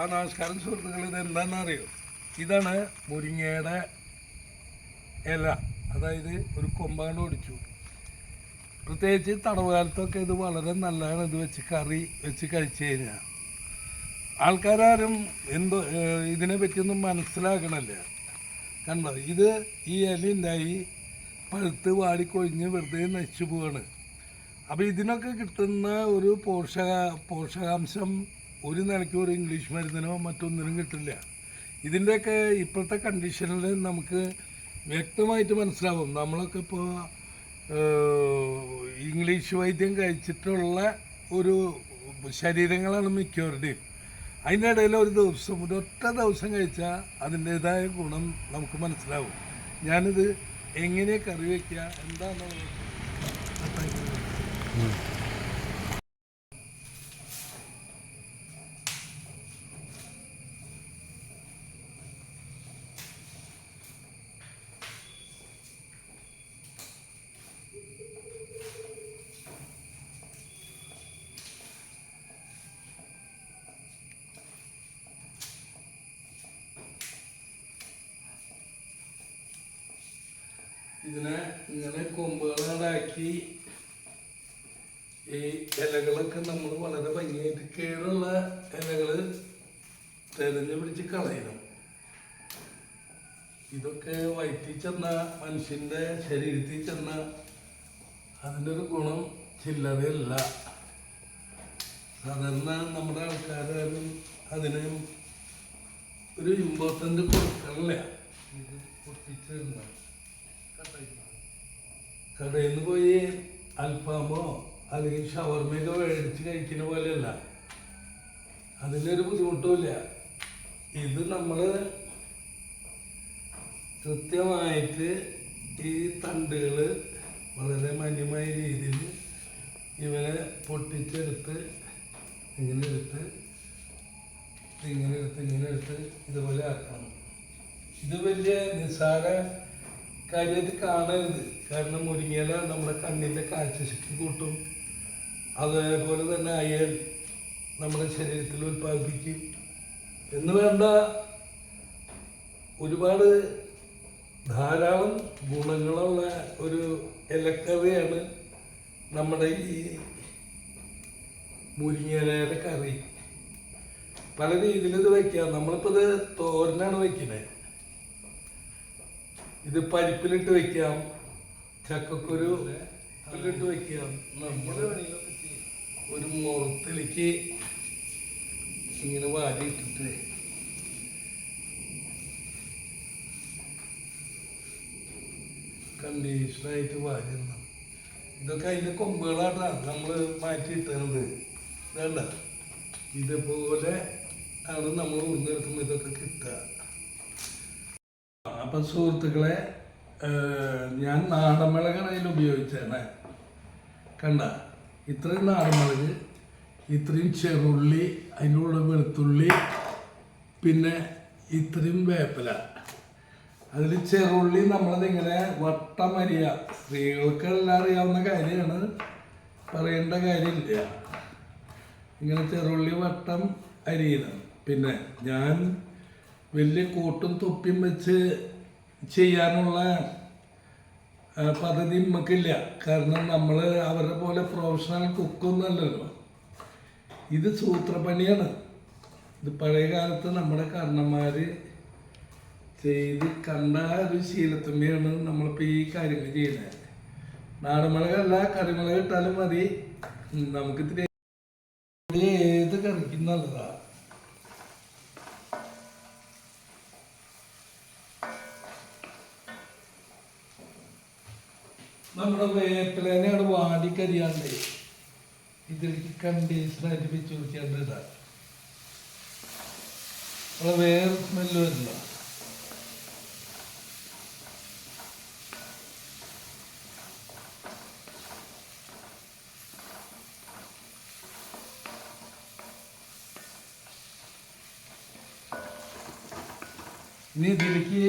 ആ നമസ്കാരം സുഹൃത്തുക്കൾ ഇത് എന്താണെന്ന് അറിയോ ഇതാണ് മുരിങ്ങയുടെ ഇല. അതായത് ഒരു കൊമ്പാണ്ട് ഒടിച്ചു പ്രത്യേകിച്ച് തടവുകാലത്തൊക്കെ ഇത് വളരെ നല്ലതാണ്. ഇത് വെച്ച് കറി വെച്ച് കഴിച്ചു കഴിഞ്ഞാൽ ആൾക്കാരും എന്തോ ഇതിനെ പറ്റിയൊന്നും മനസ്സിലാക്കണല്ല. കണ്ടോ? ഇത് ഈ ഇല ഉണ്ടായി പഴുത്ത് വാടിക്കൊഴിഞ്ഞ് വെറുതെ നശിച്ചു പോവാണ്. അപ്പോൾ ഇതിനൊക്കെ കിട്ടുന്ന ഒരു പോഷക പോഷകാംശം ഒരു നിലയ്ക്ക് ഒരു ഇംഗ്ലീഷ് മരുന്നിനോ മറ്റൊന്നിനും കിട്ടില്ല. ഇതിന്റെയൊക്കെ ഇപ്പോഴത്തെ കണ്ടീഷനിൽ നമുക്ക് വ്യക്തമായിട്ട് മനസ്സിലാവും. നമ്മളൊക്കെ ഇപ്പോൾ ഇംഗ്ലീഷ് വൈദ്യം കഴിച്ചിട്ടുള്ള ഒരു ശരീരങ്ങളാണ് മിക്കവരുടെയും അതിന്റെ ഇടയിൽ ഒരു ദിവസം ഒരു ഒറ്റ ദിവസം കഴിച്ചാൽ അതിന്റേതായ ഗുണം നമുക്ക് മനസ്സിലാവും. ഞാനിത് എങ്ങനെ കറി വയ്ക്കുക എന്താണെന്നുള്ളത് ഇതിനെ ഇങ്ങനെ കൊമ്പുകളാക്കി ഈ ഇലകളൊക്കെ നമ്മൾ വളരെ ഭംഗിയായിട്ട് കേടുള്ള ഇലകൾ തെരഞ്ഞു പിടിച്ച് കളയണം. ഇതൊക്കെ വയറ്റിൽ ചെന്ന മനുഷ്യന്റെ ശരീരത്തിൽ ചെന്ന അതിന്റെ ഒരു ഗുണം ചില്ലറയല്ല. സാധാരണ നമ്മുടെ ആൾക്കാരും അതിന് ഒരു ഇമ്പോർട്ടന്റ് കൊടുക്കണില്ല ഇത് പൊട്ടിച്ചിരുന്ന കടയിൽ നിന്ന് പോയി അൽഫാമോ അല്ലെങ്കിൽ ഷവർമയൊക്കെ മേടിച്ച് കഴിക്കുന്ന പോലെയല്ല. അതിനൊരു ബുദ്ധിമുട്ടുമില്ല. ഇത് നമ്മൾ കൃത്യമായിട്ട് ഈ തണ്ടുകൾ വളരെ മാന്യമായ രീതിയിൽ ഇവരെ പൊട്ടിച്ചെടുത്ത് ഇങ്ങനെ എടുത്ത് ഇങ്ങനെ എടുത്ത് ഇങ്ങനെ എടുത്ത് ഇതുപോലെ ആക്കണം. ഇത് വലിയ നിസ്സാര കാര്യമായിട്ട് കാണരുത്. കാരണം മുരിങ്ങയില നമ്മുടെ കണ്ണിന്റെ കാഴ്ചശക്തി കൂട്ടും. അതേപോലെ തന്നെ അയൽ നമ്മുടെ ശരീരത്തിൽ ഉൽപ്പാദിപ്പിക്കും. എന്ന് വേണ്ട ഒരുപാട് ധാരാളം ഗുണങ്ങളുള്ള ഒരു ഇലക്കറിയാണ് നമ്മുടെ ഈ മുരിങ്ങയിലയുടെ കറി. പല രീതിയിൽ ഇത് വയ്ക്കാം നമ്മളിപ്പോൾ ഇത് തോരനാണ് വയ്ക്കുന്നത് ഇത് പരിപ്പിലിട്ട് വയ്ക്കാം ചക്കക്കുരു അതിലിട്ട് വയ്ക്കാം നമ്മുടെ ഒരു മുറത്തിലേക്ക് ഇങ്ങനെ വാരി ഇട്ടിട്ട് കണ്ടീഷനായിട്ട് വാരിടണം ഇതൊക്കെ അതിന്റെ കൊമ്പുകളാട്ടാണ് നമ്മൾ ഇട്ടുന്നത് വേണ്ട ഇതുപോലെ ആണ് നമ്മൾ ഉണ്ടെടുക്കുമ്പോൾ ഇതൊക്കെ കിട്ടുക. അപ്പം സുഹൃത്തുക്കളെ ഞാൻ നാടൻ മുളകാണ് അതിൽ ഉപയോഗിച്ചേ കണ്ട? ഇത്രയും നാടൻമുളക് ഇത്രയും ചെറുള്ളി അതിനുള്ള വെളുത്തുള്ളി പിന്നെ ഇത്രയും വേപ്പില. അതിൽ ചെറുള്ളി നമ്മളതിങ്ങനെ വട്ടം അരിയ സ്ത്രീകൾക്കെല്ലാം അറിയാവുന്ന കാര്യമാണ്. പറയേണ്ട കാര്യമില്ല. ഇങ്ങനെ ചെറുള്ളി വട്ടം അരിയണം. പിന്നെ ഞാൻ വലിയ കൂട്ടും തൊപ്പിയും വെച്ച് ചെയ്യാനുള്ള പദ്ധതി നമുക്കില്ല കാരണം നമ്മൾ അവരുടെ പോലെ പ്രൊഫഷണൽ കുക്കൊന്നുമല്ലല്ലോ ഇത് സൂത്രപ്പണിയാണ്. ഇത് പഴയ കാലത്ത് നമ്മുടെ കർണന്മാർ ചെയ്ത് കണ്ട ഒരു ശീലത്തുമ്പിയാണ് നമ്മളിപ്പോൾ ഈ കാര്യങ്ങൾ ചെയ്യുന്നത്. നാടൻമുളകല്ല കറിമുളക് ഇട്ടാലും മതി. നമുക്ക് ഏത് കറിക്കും നല്ലതാണ് നമ്മുടെ വേപ്പിലേനെയാണ് വാടിക്കരിയാണ്ട് ഇതിലേക്ക് കണ്ടീഷനായിട്ട് വെച്ച് കൊടുക്കാണ്ട് ഇടാം നമ്മളെ വേറെ സ്മെല്ല് വരില്ല ഇനി ഇതിലേക്ക്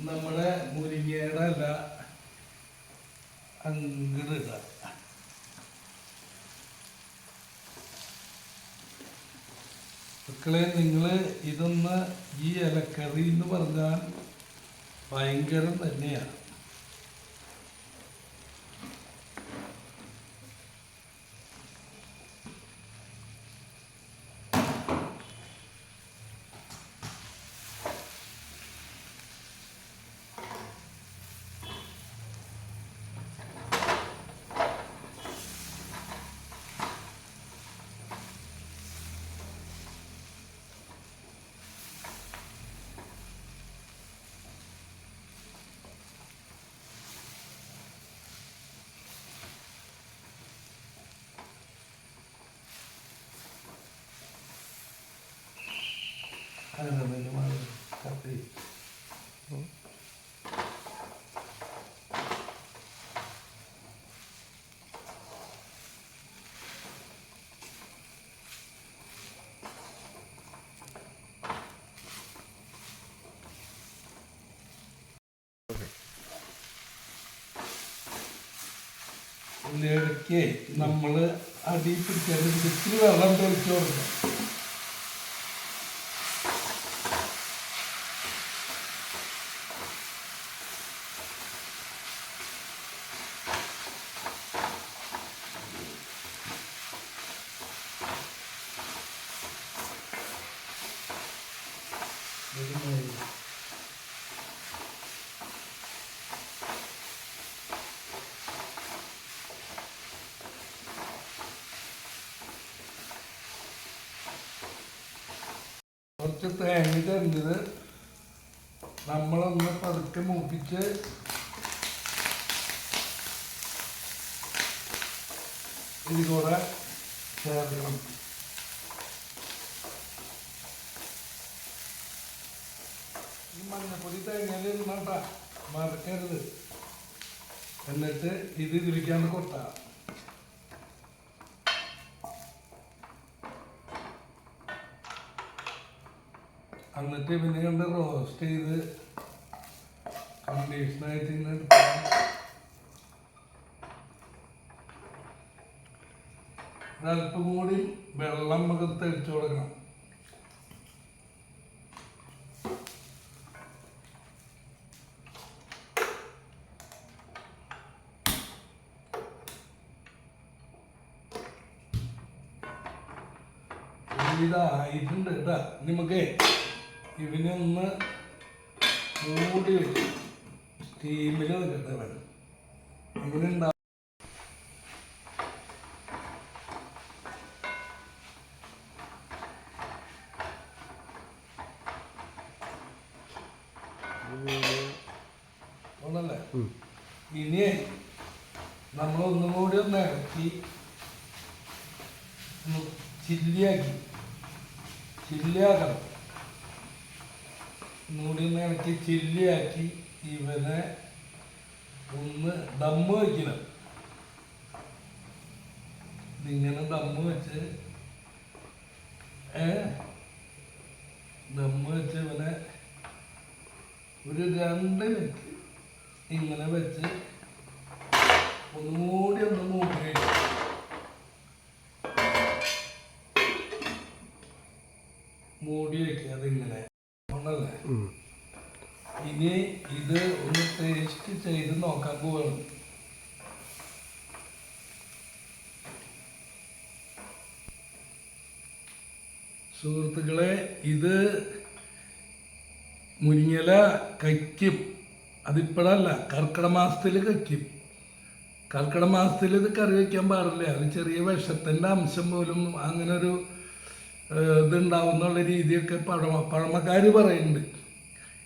നമ്മുടെ മുരിങ്ങയുടെ അല്ല അങ്ങോട്ട് മക്കളെ നിങ്ങൾ ഇതൊന്ന് ഈ ഇലക്കറി എന്ന് പറഞ്ഞാൽ ഭയങ്കരം തന്നെയാണ് ഇതിലേക്ക് നമ്മൾ അടി പിടിച്ചത് ഇത്തിരി വെള്ളം തൊഴിച്ചു കുറച്ച് തേങ്ങ തരുന്നത് നമ്മളൊന്ന് പതുക്കെ മൂപ്പിച്ച് കൂടെ ചേർക്കണം. മഞ്ഞപ്പൊടി തേങ്ങയിൽ ഇരുന്നോട്ട മറക്കരുത് എന്നിട്ട് ഇത് വിളിക്കാൻ കൊടുത്ത എന്നിട്ട് പിന്നെ കണ്ട് റോസ്റ്റ് ചെയ്ത് കണ്ടീഷനായിട്ട് എടുക്കാം. ഒരല്പം കൂടി വെള്ളം നമുക്ക് തെളിച്ചു കൊടുക്കണം. ഇതായിട്ടുണ്ട് കേട്ടാ നമുക്ക് ഇവനെ ഒന്ന് മൂടി വെച്ച് സ്റ്റീമിൽ വെക്കട്ടെ വേണം അങ്ങനെ ഉണ്ടാവും ഒന്നല്ലേ ഇനി നമ്മൾ ഒന്നും കൂടി ഒന്ന് ഇറക്കി ചില്ലിയാക്കി. ഒന്ന് ഇറക്കി ചില്ലിയാക്കി ഇവനെ ഒന്ന് ദമ്മ് വയ്ക്കണം ഇങ്ങനെ ദമ്മ് വെച്ച് ദമ്മ് വെച്ച് ഇവനെ ഒരു രണ്ട് മിനിറ്റ് ഇങ്ങനെ വെച്ച് ഒന്ന് മൂടി മൂടി വെക്കുക അതിങ്ങനെ ഉണ്ടല്ലേ ഇനി ഇത് ഒന്ന് ടേസ്റ്റ് ചെയ്ത് നോക്കാൻ പോവാണ്. സുഹൃത്തുക്കളെ ഇത് മുരിങ്ങല കയ്ക്കും. അതിപ്പോഴല്ല കർക്കിടക മാസത്തിൽ കയ്ക്കും. കർക്കിടക മാസത്തിൽ ഇത് കറി വയ്ക്കാൻ പാടില്ല. അത് ചെറിയ വിഷത്തിന്റെ അംശം പോലും അങ്ങനെ ഒരു ഇതുണ്ടാവുന്നുള്ള രീതിയൊക്കെ പഴമ പഴമക്കാർ പറയുന്നുണ്ട്.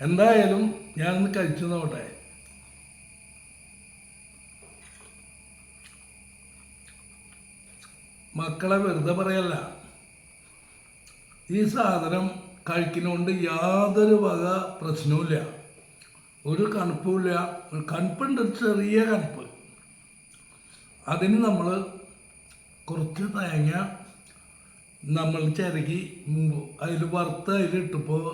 എന്തായാലും ഞാനൊന്ന് കഴിച്ചു നോട്ടെ മക്കളെ വെറുതെ പറയല്ല. ഈ സാധനം കഴിക്കുന്നതുകൊണ്ട് യാതൊരു വക പ്രശ്നവുമില്ല. ഒരു കണുപ്പുമില്ല. കണുപ്പുണ്ട് ചെറിയ കണുപ്പ്. അതിന് നമ്മൾ കുറച്ച് തേങ്ങ നമ്മൾ ചിരകി അതിൽ വറുത്ത് അതിലിട്ടപ്പോൾ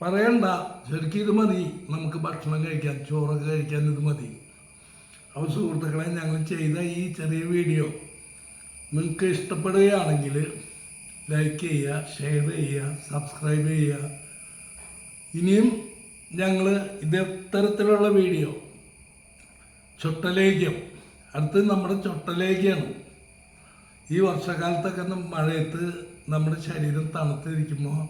പറയണ്ട. ശരിക്കും ഇത് മതി. നമുക്ക് ഭക്ഷണം കഴിക്കാൻ ചോറൊക്കെ കഴിക്കാൻ ഇത് മതി. അപ്പോൾ സുഹൃത്തുക്കളെ ഞങ്ങൾ ചെയ്ത ഈ ചെറിയ വീഡിയോ നിങ്ങൾക്ക് ഇഷ്ടപ്പെടുകയാണെങ്കിൽ ലൈക്ക് ചെയ്യുക ഷെയർ ചെയ്യുക സബ്സ്ക്രൈബ് ചെയ്യുക. ഇനിയും ഞങ്ങൾ ഇത്തരത്തിലുള്ള വീഡിയോ. ചൊട്ടലേഖ്യം അടുത്ത് നമ്മുടെ ചൊട്ടലേഖ്യാണ് ഈ വർഷകാലത്തൊക്കെ മഴയത്ത് നമ്മുടെ ശരീരം തണുത്തിരിക്കുമ്പോൾ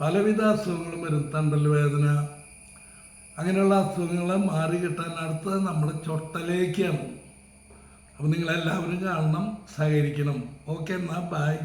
പലവിധ അസുഖങ്ങളും വരും. തണ്ടൽ വേദന അങ്ങനെയുള്ള അസുഖങ്ങളെ മാറി കിട്ടാൻ അടുത്തത് നമ്മുടെ ചൊട്ടലേക്കാണ്. അപ്പം നിങ്ങളെല്ലാവരും കാണണം സഹകരിക്കണം. ഓക്കെ എന്നാൽ ബായ്